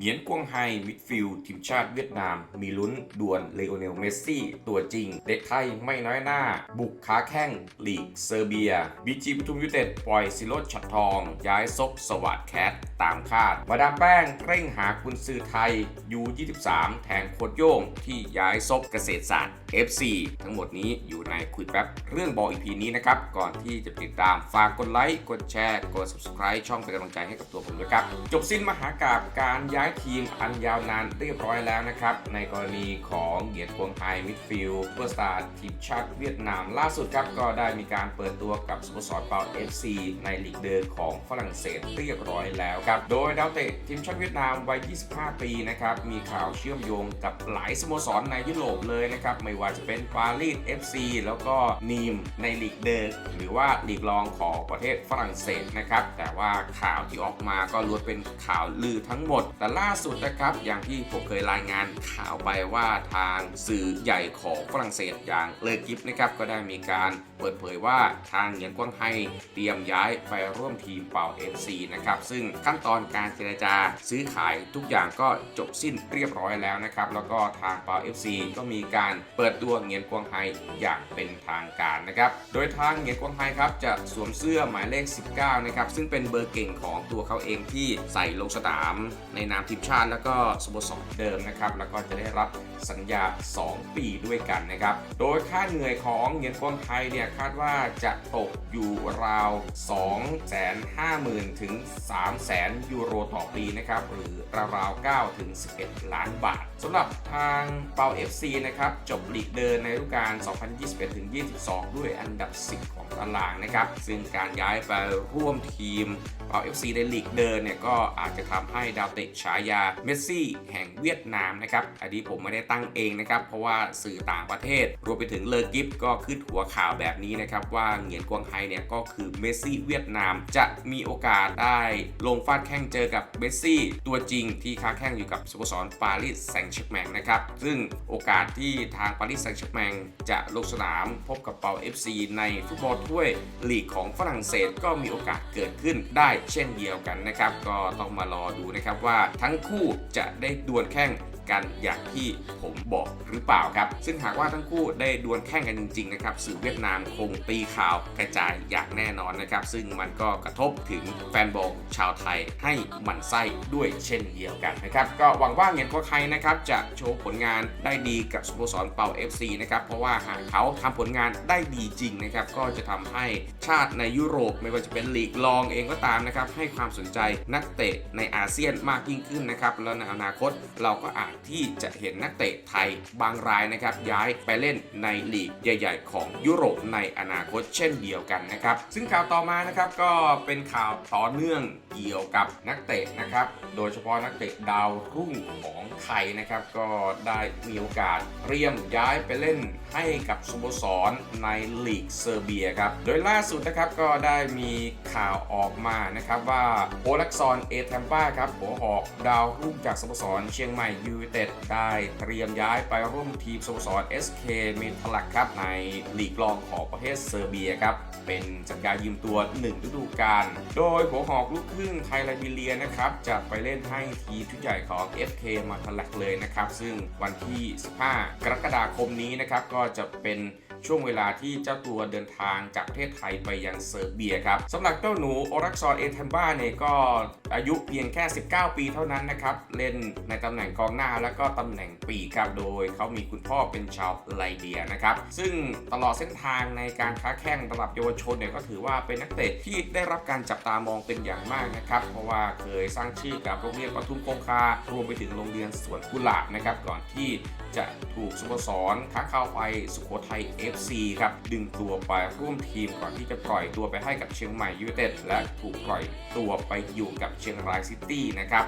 เหงียนกวงไฮมิดฟิลด์ทีมชาติเวียดนาม มีลุ้นดวลเลโอเนลเมสซี่ ตัวจริง เด็กไทยไม่น้อยหน้า บุกคาแข้งลีกเซอร์เบียบีจีปทุมยูเต็ดปล่อยซิโรดฉัดทอง ย้ายซบสวัสดแคทตามคาด มาดามแป้งเร่งหากุนซือไทย U23 แทนโคดโย่งที่ย้ายซบเกษตรศาสตร์ FC ทั้งหมดนี้อยู่ในคุยแป๊บเรื่องบอลอีพีนี้นะครับ ก่อนที่จะติดตามฝากกดไลค์กดแชร์กด subscribe ช่องเป็นกำลังใจให้กับตัวผมด้วยครับจบสิ้นมหากาบการย้ายทีมอันยาวนานเรียบร้อยแล้วนะครับ ในกรณีของเหยียนกวงไฮมิดฟิลด์เพื่อสตาร์ทีมชาติเวียดนามล่าสุดครับ ก็ได้มีการเปิดตัวกับสโมสรเปา FC ในลีกเดินของฝรั่งเศสเรียบร้อยแล้วครับ โดยดาวเตะทีมชาติเวียดนามวัย 25 ปีนะครับ มีข่าวเชื่อมโยงกับหลายสโมสรในยุโรปเลยนะครับ ไม่ว่าจะเป็นปารีส FC แล้วก็นีมในลีกเดินหรือว่าลีกรองของประเทศฝรั่งเศสนะครับ แต่ว่าข่าวที่ออกมาก็ล้วนเป็นข่าวลือทั้งหมดแต่ล่าสุดนะครับ อย่างที่ผมเคยรายงานข่าวไปว่าทางสื่อใหญ่ของฝรั่งเศสอย่างเลกิฟนะครับก็ได้มีการเปิดเผยว่าทางเหยียนกวางไฮเตรียมย้ายไปร่วมทีมเป่า FC นะครับซึ่งขั้นตอนการเจรจาซื้อขายทุกอย่างก็จบสิ้นเรียบร้อยแล้วนะครับแล้วก็ทางเป่า FC ก็มีการเปิดตัวเหงียนกวางไฮอย่างเป็นทางการนะครับโดยทางเหงียนกวางไฮครับจะสวมเสื้อหมายเลข 19นะครับซึ่งเป็นเบอร์เก่งของตัวเขาเองที่ใส่ลงสนามในนามทีมชาติแล้วก็สโมสรเดิมนะครับ แล้วก็จะได้รับสัญญา 2 ปีด้วยกันนะครับ โดยค่าเหนื่อยของเงียนกวางไฮเนี่ยคาดว่าจะตกอยู่ราว 250,000 ถึง 300,000 ยูโรต่อปีนะครับ หรือราวๆ9ถึง 11 ล้านบาทสำหรับทางเปา FC นะครับ จบลีกเดินในฤดูกาล 2021ถึง22 ด้วยอันดับ 10 ของตารางนะครับ ซึ่งการย้ายไปร่วมทีมเปา FC ในลีกเดินเนี่ยก็อาจจะทำให้ดาวเตะฉายาเมสซี่แห่งเวียดนามนะครับอันนี้ผมไม่ได้ตั้งเองนะครับ เพราะว่าสื่อต่างประเทศ รวมไปถึงเลอกิฟก็ขึ้นหัวข่าวแบบนี้นะครับ ว่าเหงียนกวางไฮเนี่ยก็คือเมสซี่เวียดนามจะมีโอกาสได้ลงฟาดแข้งเจอกับเมสซี่ตัวจริงที่ค้าแข้งอยู่กับสโมสรปารีสแซงต์แชร์แมงนะครับซึ่งโอกาสที่ทางปารีสแซงต์แชร์แมงจะลงสนามพบกับเปา FC ในฟุตบอลถ้วยลีกของฝรั่งเศสก็มีโอกาสเกิดขึ้นได้เช่นเดียวกันนะครับ ก็ต้องมารอดูนะครับว่าทั้ง้งคู่จะได้ดวลแข้ง กันอย่างที่ผมบอกหรือเปล่าครับ ซึ่งหากว่าทั้งคู่ได้ดวลแข่งกันจริงๆนะครับสื่อเวียดนามคงตีข่าวกระจายอย่างแน่นอนนะครับ ซึ่งมันก็กระทบถึงแฟนบอลชาวไทยให้หมันไส้ด้วยเช่นเดียวกันนะครับ ก็หวังว่าเงียนก็ใครนะครับจะโชว์ผลงานได้ดีกับสโมสรเป่า FC นะครับเพราะว่าหากเขาทำผลงานได้ดีจริงนะครับก็จะทำให้ชาติในยุโรปไม่ว่าจะเป็นลีกรองเองก็ตามนะครับให้ความสนใจนักเตะในอาเซียนมากยิ่งขึ้นนะครับแล้วในอนาคตเราก็อาจที่จะเห็นนักเตะไทยบางรายนะครับย้ายไปเล่นในลีกใหญ่ ๆ ของยุโรปในอนาคตเช่นเดียวกันนะครับ ซึ่งข่าวต่อมานะครับก็เป็นข่าวต่อเนื่องเกี่ยวกับนักเตะนะครับ โดยเฉพาะนักเตะดาวรุ่งของไทยนะครับ ก็ได้มีโอกาสเตรียมย้ายไปเล่นให้กับสโมสรในลีกเซอร์เบียครับ โดยล่าสุดนะครับก็ได้มีข่าวออกมานะครับว่าโอลักซอนเอแทมป้าครับหัวหอกดาวรุ่งจากสโมสรเชียงใหม่ยูไนเต็ดได้เตรียมย้ายไปร่วมทีมสโมสร SK เมทลักครับในลีกรองของประเทศเซอร์เบียครับ เป็นสัญญายืมตัว 1 ฤดูกาลโดยหัวหอกลูกครึ่งไทยไลบีเรียนะครับจะไปเล่นให้ทีมชุดใหญ่ของ FK มาทลักเลยนะครับ ซึ่งวันที่ 15 กรกฎาคมนี้นะครับก็จะเป็น ช่วงเวลาที่เจ้าตัวเดินทางจากประเทศไทยไปยังเซอร์เบียครับสำหรับเจ้าหนูโอรักซอนเอเทมบ้าเนี่ยก็อายุเพียงแค่ 19 ปีเท่านั้นนะครับ เล่นในตำแหน่งกองหน้าและก็ตำแหน่งปีครับ โดยเขามีคุณพ่อเป็นชาวไลเบียนะครับ ซึ่งตลอดเส้นทางในการค้าแข่งระดับเยาวชนเนี่ยก็ถือว่าเป็นนักเตะที่ได้รับการจับตามองเป็นอย่างมากนะครับ เพราะว่าเคยสร้างชื่อกับโรงเรียนปทุมคงคารวมไปถึงโรงเรียนสวนกุหลาบนะครับก่อนที่จะถูกสโมสรค้าเข้าไปสุโขทัย FC ครับดึงตัวไปร่วมทีมก่อนที่จะปล่อยตัวไปให้กับเชียงใหม่ยูไนเต็ดและถูกปล่อยตัวไปอยู่กับเชียงรายซิตี้นะครับ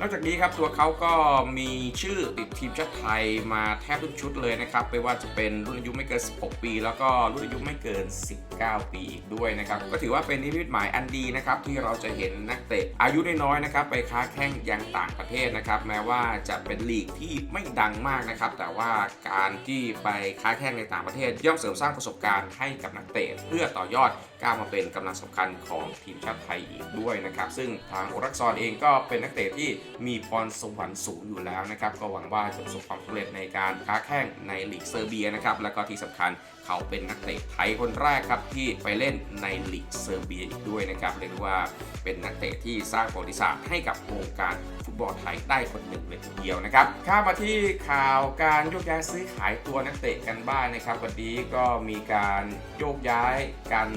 นอกจากนี้ครับตัวเขาก็มีชื่อติดทีมชาติไทยมาแทบทุกชุดเลยนะครับไม่ว่าจะเป็นรุ่นอายุไม่เกิน 16 ปี แล้วก็รุ่นอายุไม่เกิน 19 ปีอีกด้วยนะครับก็ถือว่าเป็นนิมิตหมายอันดีนะครับที่เราจะเห็นนักเตะอายุน้อยๆนะครับไปค้าแข่งยังต่างประเทศนะครับแม้ว่าจะเป็นลีกที่ไม่ดังมากนะครับแต่ว่าการที่ไปค้าแข่งในต่างประเทศย่อมเสริมสร้างประสบการณ์ให้กับนักเตะเพื่อต่อยอดก้าวมาเป็นกำลังสำคัญของทีมชาติไทยอีกด้วยนะครับซึ่งทางโอรักซอนเองก็เป็นนักเตะที่มีพรสวรรค์สูงอยู่แล้วนะครับ ก็หวังว่าจะประสบความสำเร็จในการค้าแข่งในลีกเซอร์เบียนะครับ แล้วก็ที่สำคัญเขาเป็นนักเตะไทยคนแรกครับที่ไปเล่นในลีกเซอร์เบียอีกด้วยนะครับเรียกว่าเป็นนักเตะที่สร้างประวัติศาสตร์ให้กับวงการ บอลไทยได้คนหนึ่งเลยทีเดียวนะครับข้ามมาที่ข่าวการโยกย้ายซื้อขายตัวนักเตะกันบ้างนะครับวันนี้ก็มีการโยกย้ายกัน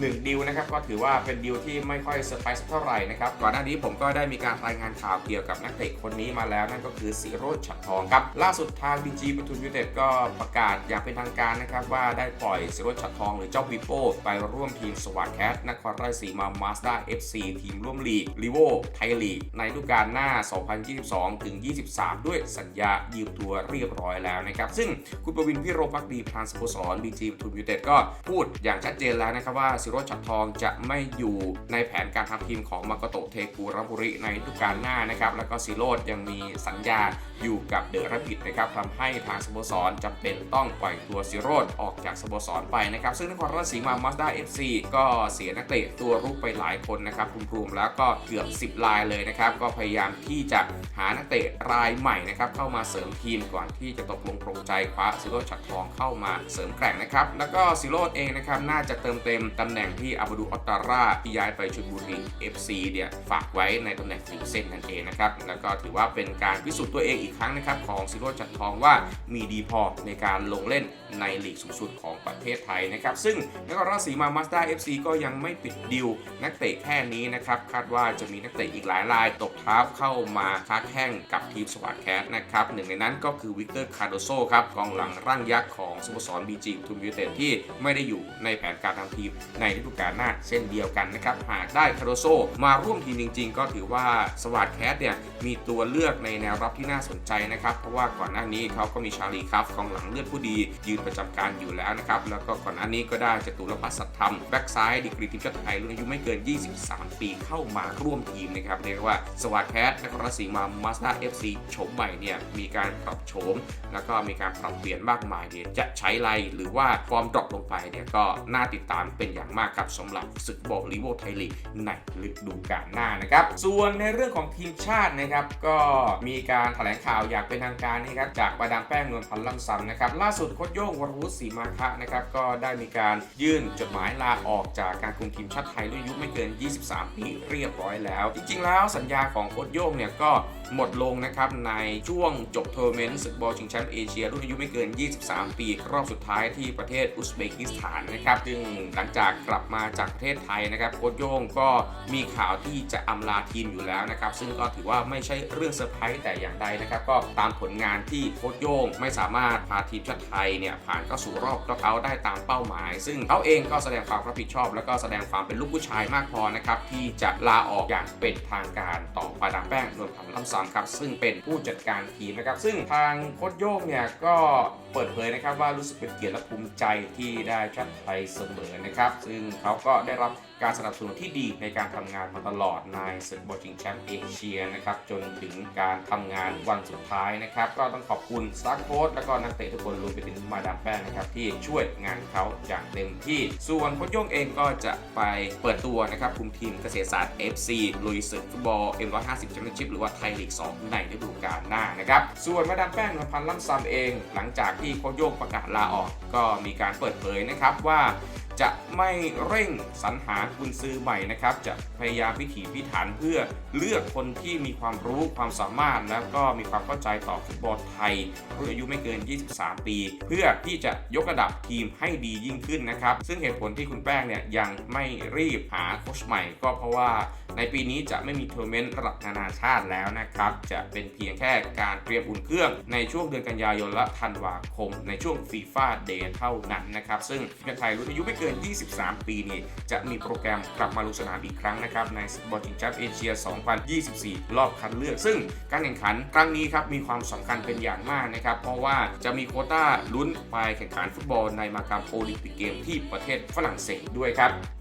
หนึ่งดิวนะครับก็ถือว่าเป็นดิวที่ไม่ค่อยเซอร์ไพรส์เท่าไหร่นะครับก่อนหน้านี้ผมก็ได้มีการรายงานข่าวเกี่ยวกับนักเตะคนนี้มาแล้วนั่นก็คือสีโรจน์ฉัดทองครับล่าสุดทางบีจีปทุมยูไนเต็ดก็ประกาศอย่างเป็นทางการนะครับว่าได้ปล่อยสีโรจน์ฉัดทองหรือเจ้าวิโป้ไปร่วมทีมสวัสดแคสนครราชสีมามาสด้า FC ทีมร่วมลีกลิโวไทยลีกในฤดูกาลหน้า2022 ถึง 23 ด้วยสัญญายืมตัวเรียบร้อยแล้วนะครับ ซึ่งคุณประวินพิโรพักดีปรานสโมสรบีจีปทุมยูเต็ดก็พูดอย่างชัดเจนแล้วนะครับว่าสิโรจน์ฉัดทองจะไม่อยู่ในแผนการทำทีมของมากโตเทกูรบุริในฤดูกาลหน้านะครับ แล้วก็ซิโรจน์ยังมีสัญญาอยู่กับเดอะรับบิดนะครับทำให้ทางสโมสรจำเป็นต้องปล่อยตัวซิโรจน์ออกจากสโมสรไปนะครับ ซึ่งนครราชสีมามาสด้าเอฟซีก็เสียนักเตะตัวรุกไปหลายคนนะครับรวมๆแล้วก็เกือบ 10 ลายเลยนะครับ ก็พยายามที่จะหานักเตะรายใหม่นะครับเข้ามาเสริมทีมก่อนที่จะตกลงโปรงใจคว้าซิโรจน์ฉัดทองเข้ามาเสริมแกร่งนะครับแล้วก็ซิโรจน์เองนะครับน่าจะเติมเต็มตำแหน่งที่อาบดูออตตาร่าที่ย้ายไปชลบุรี FC เนี่ยฝากไว้ในตำแหน่งฟิกเส้นนั่นเองนะครับแล้วก็ถือว่าเป็นการพิสูจน์ตัวเองอีกครั้งนะครับของซิโรจน์จัดทองว่ามีดีพอในการลงเล่นในลีกสูงสุดของประเทศไทยนะครับซึ่งนครราชสีมามาสด้า FC ก็ยังไม่ปิดดิวนักเตะแค่นี้นะครับคาดว่าจะมีนักเตะอีกหลายรายตกเท้าเข้ามาค้าแข่งกับทีมสวัสดแคสนะครับหนึ่งในนั้นก็คือวิกเตอร์คาร์โดโซครับกองหลังร่างยักษ์ของสโมสรบีจีทูมยูเต็ดที่ไม่ได้อยู่ในแผนการทำทีมในฤดูกาลหน้าเช่นเดียวกันนะครับหากได้คาร์โดโซมาร่วมทีมจริง ๆ ก็ถือว่าสวัสดแคสเนี่ยมีตัวเลือกในแนวรับที่น่าสนใจนะครับเพราะว่าก่อนหน้านี้เขาก็มีชาลีคัฟกองหลังเลือดผู้ดียืนประจำการอยู่แล้วนะครับแล้วก็ก่อนหน้านี้ก็ได้จตุรพัฒน์สัตธรรมแบ็กซ้ายดีกรีทีมชาติไทยรุ่นอายุไม่เกิน 23 ปีเข้ามาร่วมทีมนะครับเรียกว่าสวัสดแคสนครราชสีมามาสด้าเอฟซีโฉมใหม่เนี่ยมีการปรับโฉมแล้วก็มีการปรับเปลี่ยนมากมายเนี่ยจะใช้ไรหรือว่าฟอร์มดรอปลงไปเนี่ยก็น่าติดตามเป็นอย่างมากครับสำหรับศึกบอลลีโวไทยลีกในฤดูกาลหน้านะครับ ส่วนในเรื่องของทีมชาตินะครับก็มีการแถลงข่าวอย่างเป็นทางการนะครับจากประดามแป้งนวลพันธ์ล่ำซำนะครับล่าสุดโค้ชโย่งวรวุฒิศรีมาคะนะครับก็ได้มีการยื่นจดหมายลาออกจากการคุมทีมชาติไทยรุ่นอายุไม่เกิน 23 ปีเรียบร้อยแล้ว จริงๆแล้วสัญญาของโค้ชโย่งเนี่ยก็หมดลงนะครับในช่วงจบทัวร์เมนต์ศึกบอลชิงแชมป์เอเชียรุ่นอายุไม่เกิน 23 ปี รอบสุดท้ายที่ประเทศอุซเบกิสถานนะครับซึ่งหลังจากกลับมาจากประเทศไทยนะครับโค้ชโย่งก็มีข่าวที่จะอำลาทีมอยู่แล้วนะครับซึ่งก็ถือว่าไม่ใช่เรื่องเซอร์ไพรส์แต่อย่างใดนะครับก็ตามผลงานที่โค้ชโย่งไม่สามารถพาทีมชาติไทยเนี่ยผ่านเข้าสู่รอบน็อกเอาท์ได้ตามเป้าหมาย ซึ่งเขาเองก็แสดงความรับผิดชอบ แล้วก็แสดงความเป็นลูกผู้ชายมากพอนะครับที่จะลาออกอย่างเป็นทางการต่อปาดามแป้งนวลพันธ์ล่ำซำครับซึ่งเป็นผู้จัดการทีมนะครับซึ่งทางโค้ชโย่งเนี่ยก็เปิดเผยนะครับว่ารู้สึกเป็นเกียรติและภูมิใจที่ได้ชาติไทยเสมอนะครับ ซึ่งเขาก็ได้รับการสนับสนุนที่ดีในการทำงานมาตลอดในศึกบอลชิงแชมป์เอเชียนะครับจนถึงการทำงานวันสุดท้ายนะครับก็ต้องขอบคุณสตาร์โค้ชแล้วก็นักเตะทุกคนรวมไปถึงมาดามแป้งนะครับที่ช่วยงานเขาอย่างเต็มที่ ส่วนโค้ชโย่งเองก็จะไปเปิดตัวนะครับคุมทีมเกษตรศาสตร์ FC ลุยศึกฟุตบอล M150 แชมเปี้ยนชิพหรือว่าไทยลีก 2 ในฤดูกาลหน้านะครับส่วนมาดามแป้งนพันล่ำซำเอง หลังจากที่โค้ชโย่งประกาศลาออก ก็มีการเปิดเผยนะครับว่า จะไม่เร่งสรรหาคุณซื้อใหม่นะครับ จะพยายามพิถีพิถันเพื่อเลือกคนที่มีความรู้ความสามารถ แล้วก็มีความเข้าใจต่อฟุตบอลไทยรุ่นอายุไม่เกิน 23 ปี เพื่อที่จะยกระดับทีมให้ดียิ่งขึ้นนะครับ ซึ่งเหตุผลที่คุณแป้งเนี่ยยังไม่รีบหาโค้ชใหม่ก็เพราะว่า ในปีนี้จะไม่มีทัวร์เมนต์ระดับนานาชาติแล้วนะครับ จะเป็นเพียงแค่การเตรียมอุ่นเครื่อง ในช่วงเดือนกันยายนและธันวาคม ในช่วงฟีฟ่าเดย์เท่านั้นนะครับ ซึ่งทีมไทยรุ่นอายุไม่เกิน 23 ปีนี่จะมีโปรแกรมกลับมาลงสนามอีกครั้งนะครับในบอลชิงแชมป์เอเชีย 2024 รอบคัดเลือก ซึ่งการแข่งขันครั้งนี้ครับมีความสำคัญเป็นอย่างมากนะครับเพราะว่าจะมีโคต้าลุ้นไปแข่งขันฟุตบอลในมากรรโอลิมปิกเกมที่ประเทศฝรั่งเศสด้วยครับ